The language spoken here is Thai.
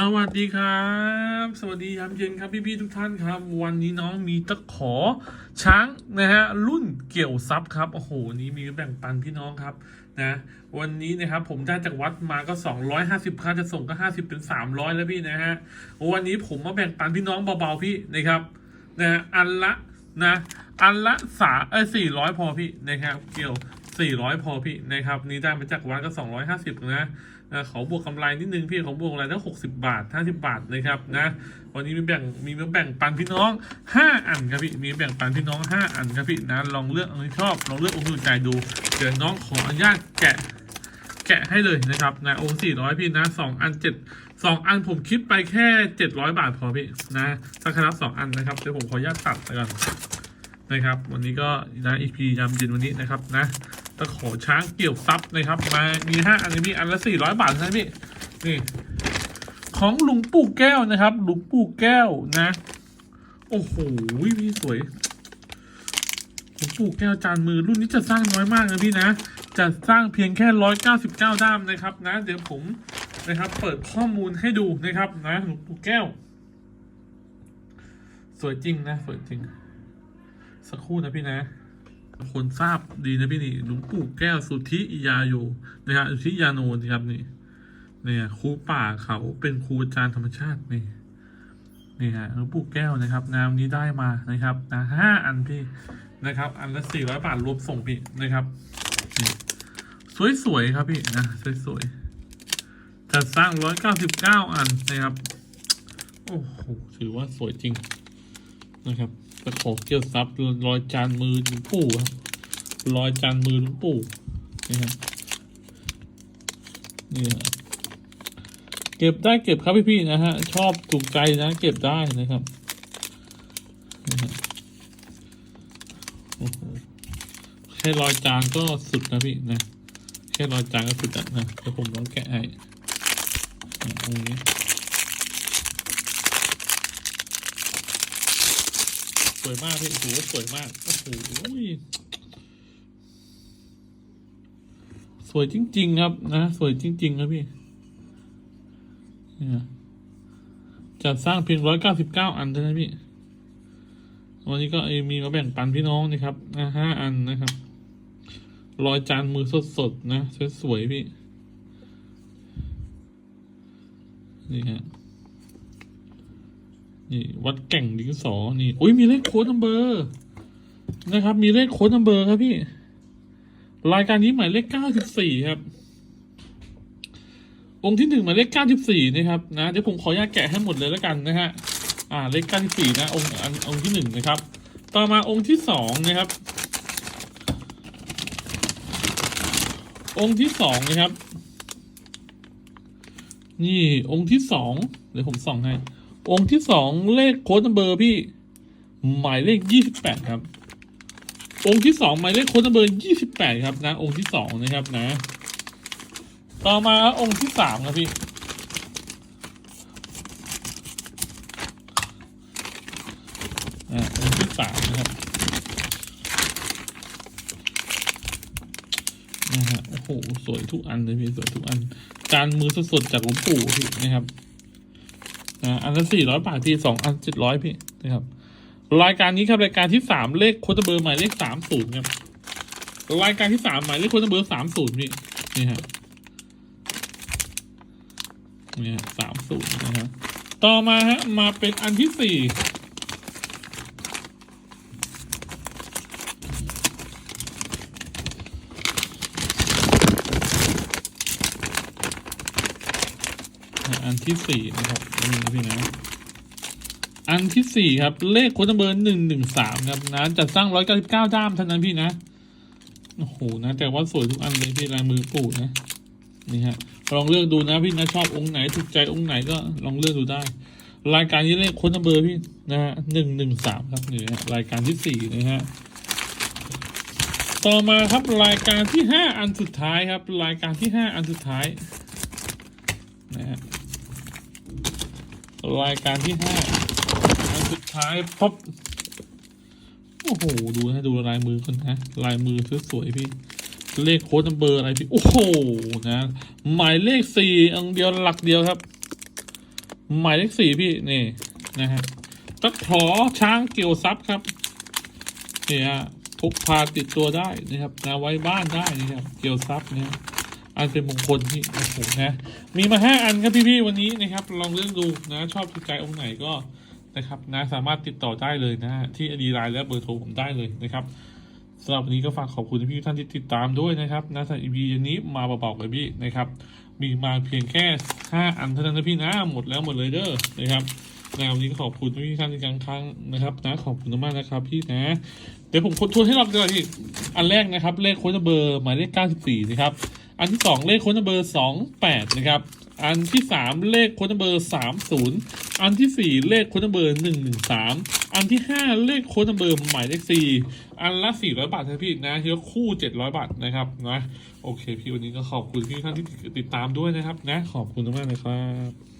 สวัสดีครับ สวัสดียามเย็นครับพี่ๆทุกท่านครับ วันนี้น้องมีตะขอช้างนะฮะรุ่นเกี่ยวซับครับโอ้โหนี้มีแบ่งปันพี่น้องครับนะวันนี้นะครับผมได้จากวัดมาก็ 250ค่าจะส่งก็ 50เป็น300 แล้วพี่นะฮะวันนี้ผมมาแบ่งปันพี่น้องเบาๆพี่นะครับนะฮะอันละนะอันละสาเออสี่ร้อยพอพี่นะครับเกี่ยว 400 พอพี่นะครับนี่ได้มาจากวัดก็ 250นะนะเขาบวกกำไรนิดนึงพี่เขาบวกกำไรตั้ง60 บาท 50 บาทนะครับนะวันนี้มีแบ่งมีมาแบ่งปันพี่น้อง 5 อันครับพี่มีแบ่งปันพี่น้อง 5 อันครับพี่นะลองเลือกเอาที่ชอบลองเลือกองค์ดูใจดูเดี๋ยวน้องขออนุญาตแกะแกะให้เลยนะครับนะองค์400 พี่นะ 2 อัน 7 2 อันผมคิดไปแค่ 700 บาทพอพี่นะถ้าคณะ2อันนะครับเดี๋ยวผมขออนุญาตตัดไปก่อนนะครับ วันนี้ก็นะ EP ยามเย็นวันนี้นะครับนะ ตะขอช้างเกี่ยวซับนะครับ มา มีห้าอันนี้มีอันละสี่ร้อยบาทนะพี่นี่ ของหลุงปู่แก้วนะครับ หลุงปู่แก้วนะ โอ้โหพี่สวยหลวงปู่แก้วจานมือรุ่นนี้จะสร้างน้อยมากนะพี่นะจะสร้างเพียงแค่ร้อยเก้าสิบเก้าด้ามนะครับ นะ เดี๋ยวผมนะครับ เปิดข้อมูลให้ดูนะครับ นะหลวงปู่แก้ว สวยจริงนะสวยจริง สักครู่นะพี่นะ คนทราบดีนะพี่นี่หลวงปู่แก้วสุทธิยาโยนะฮะสุทธิยาโนนะครับนี่เนี่ยครูป่าเขาเป็นครูอาจารย์ธรรมชาตินี่นี่ฮะหลวงปู่แก้วนะครับนามนี้ได้มานะครับนะห้าอันพี่นะครับ อันละสี่ร้อยบาทรวมส่งพี่นะครับสวยๆครับพี่นะสวยๆจะสร้างร้อยเก้าสิบเก้าอันนะครับ โอ้โหถือว่าสวยจริงนะครับ ตะขอเกี่ยวซับรอยจานมือหลวงปู่ครับรอยจานมือหลวงปู่นี่ครับนี่ฮะเก็บได้เก็บครับพี่ๆนะฮะ ชอบถูกใจนะเก็บได้นะครับโอ้โหแค่รอยจานก็สุดนะพี่นะแค่รอยจานก็สุดนะเดี๋ยวผมลองแกะให้ตรงนี้ วยมากพี่โอ้โหสวยมากโอ้โหสวยจริง ๆ ครับนะสวยจริง ๆ ครับพี่เนี่ยจัดสร้างเพียงร้อยเก้าสิบเก้าอันเท่านั้นพี่วันนี้ก็มีมาแบ่งปันพี่น้องนะครับนะห้าอันนะครับรอยจานมือสดๆนะสวยๆพี่นี่ฮะ นี่วัดแก่งดินสอ นี่อุ้ยมีเลขโค้ดนัมเบอร์นะครับ มีเลขโค้ดนัมเบอร์ครับพี่ รายการนี้หมายเลขเก้าสิบสี่ครับ องค์ที่หนึ่งหมายเลขเก้าสิบสี่นะครับนะเดี๋ยวผมขออนุญาตแกะให้หมดเลยแล้วกันนะฮะอ่าเลขเก้าสิบสี่นะองค์อันองค์ที่หนึ่งนะครับ ต่อมาองค์ที่สองนะครับ องค์ที่สองนะครับ นี่องค์ที่สองเดี๋ยวผมส่องให้ องค์ที่สองเลขโค้ดเบอร์พี่ หมายเลขยี่สิบแปดครับ องค์ที่สองหมายเลขโค้ดเบอร์ยี่สิบแปดครับนะ องค์ที่สองนะครับนะ ต่อมาองค์ที่สามครับพี่ อ่าองค์ที่สามนะครับนะฮะโอ้โห สวยทุกอันเลยพี่ สวยทุกอัน จานมือสดๆจากหลวงปู่พี่นะครับ อ่าอันละสี่ร้อยบาทพี่สองอันเจ็ดร้อยพี่นะครับรายการนี้ครับรายการที่สามเลขโคตรเบอร์หมายเลขสามศูนย์ครับรายการที่สามหมายเลขโคตรเบอร์สามศูนย์พี่นี่ฮะนี่ฮะสามศูนย์นะฮะต่อมาฮะมาเป็นอันที่สี่ อันที่สี่นะครับนี่พี่นะอันที่สี่ครับ เลขโค้ดเบอร์หนึ่งหนึ่งสามครับนะจัดสร้างร้อยเก้าสิบเก้าด้ามเท่านั้นพี่นะโอ้โหนะ แต่ว่าสวยทุกอันเลยพี่ลายมือปู่นะนี่ฮะลองเลือกดูนะพี่นะชอบองค์ไหนถูกใจองค์ไหนก็ลองเลือกดูได้ รายการนี้เลขโค้ดเบอร์พี่นะฮะหนึ่งหนึ่งสามครับนี่ฮะรายการที่สี่นะฮะต่อมาครับรายการที่ห้าอันสุดท้ายครับ รายการที่ห้าอันสุดท้ายนะฮะ รายการที่ห้าอันสุดท้ายพบโอ้โห ดูนะดูลายมือคนนะ ลายมือสวยๆพี่ เลขโค้ดนัมเบอร์อะไรพี่ โอ้โห นะ หมายเลขสี่อังเดียวหลักเดียวครับ หมายเลขสี่พี่ นี่ นะฮะตะขอช้างเกี่ยวซับครับ เนี่ฮะพกพาติดตัวได้นะครับนะไว้บ้านได้นะครับ เกี่ยวซับนะ อันเป็นมงคลที่โอ้โหนะมีมาห้าอันครับพี่ๆวันนี้นะครับ ลองเลือกดูนะชอบถูกใจองค์ไหนก็นะครับนะสามารถติดต่อได้เลยนะฮะที่อดีไลน์และเบอร์โทรผมได้เลยนะครับสำหรับวันนี้ก็ฝากขอบคุณพี่ท่านที่ติดตามด้วยนะครับนะสำหรับ EP นี้มาเบาๆกับพี่นะครับ มีมาเพียงแค่ 5 อันเท่านั้นนะพี่นะหมดแล้วหมดเลยเด้อนะครับนะวันนี้ก็ขอบคุณพี่ท่านที่กครั้งนะครับนะขอบคุณมากนะครับพี่นะเดี๋ยวผมทวนให้รอบเดียวพี่อันแรกนะครับ เลขโค้ดเบอร์หมายเลข 94 นะครับ อันที่ 2 เลขค้นเบอร์ 28 นะครับ อันที่ 3 เลขค้นเบอร์ 30 อันที่ 4 เลขค้นเบอร์ 113 อันที่ 5 เลขค้นเบอร์หมายเลข4อันละ 400 บาทนะพี่นะทีละคู่ 700 บาทนะครับนะโอเค พี่วันนี้ก็ขอบคุณพี่ท่านที่ติดตามด้วยนะครับนะขอบคุณมากๆเลยครับ